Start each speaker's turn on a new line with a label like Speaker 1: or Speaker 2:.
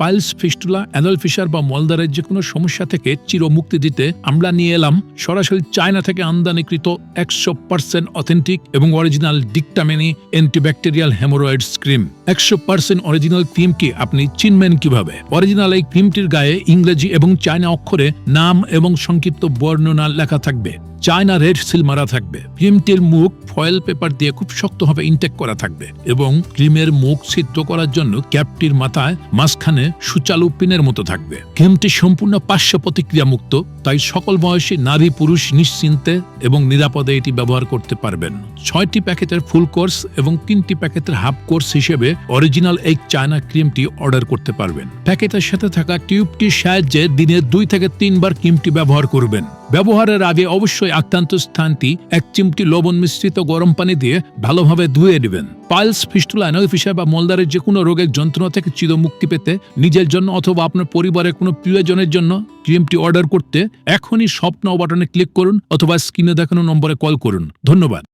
Speaker 1: Piles fistula, anal fisher বা মলদারের যে কোনো সমস্যা থেকে চিরমুক্তি দিতে আমরা নিয়ে এলাম সরাসরি চায়না থেকে আমদানিকৃত একশো পার্সেন্ট অথেন্টিক এবং অরিজিনাল ডিকটামেনি অ্যান্টিব্যাকটেরিয়াল হেমোরয়েডস ক্রিম। একশো পার্সেন্ট অরিজিনাল ক্রিমকে আপনি চিনবেন কীভাবে? অরিজিনাল এই ক্রিমটির গায়ে ইংরেজি এবং চায়না অক্ষরে নাম এবং সংক্ষিপ্ত বর্ণনা লেখা থাকবে। চায়না রেড সিল মারা থাকবে। ক্রিমটির মুখ ফয়েল পেপার দিয়ে খুব শক্তভাবে ইনটেক করা থাকবে এবং ক্রিমের মুখ ছিদ্র করার জন্য ক্যাপটির মাথায় মাঝখানে সুচালু পিনের মতো থাকবে। ক্রিমটি সম্পূর্ণ পার্শ্ব প্রতিক্রিয়া মুক্ত তাই সকল বয়সী নারী পুরুষ নিশ্চিন্তে এবং নিরাপদে এটি ব্যবহার করতে পারবেন। ছয়টি প্যাকেটের ফুল কোর্স এবং তিনটি প্যাকেটের হাফ কোর্স হিসেবে অরিজিনাল এই চায়না ক্রিমটি অর্ডার করতে পারবেন। প্যাকেটের সাথে থাকা টিউবটির সাহায্যে দিনে দুই থেকে তিনবার ক্রিমটি ব্যবহার করবেন। ব্যবহারের আগে অবশ্যই আক্রান্ত স্থানটি এক চিমটি লবণ মিশ্রিত গরম পানি দিয়ে ভালোভাবে ধুয়ে নেবেন। পাইলস ফিস্টুলা অ্যানোফিসা বা মলদারের যে কোনো রোগের যন্ত্রণা থেকে চির মুক্তি পেতে নিজের জন্য অথবা আপনার পরিবারের কোনো প্রিয়জনের জন্য ক্রিমটি অর্ডার করতে এখনই স্বপ্ন বাটনে ক্লিক করুন অথবা স্ক্রিনে দেখানো নম্বরে কল করুন। ধন্যবাদ।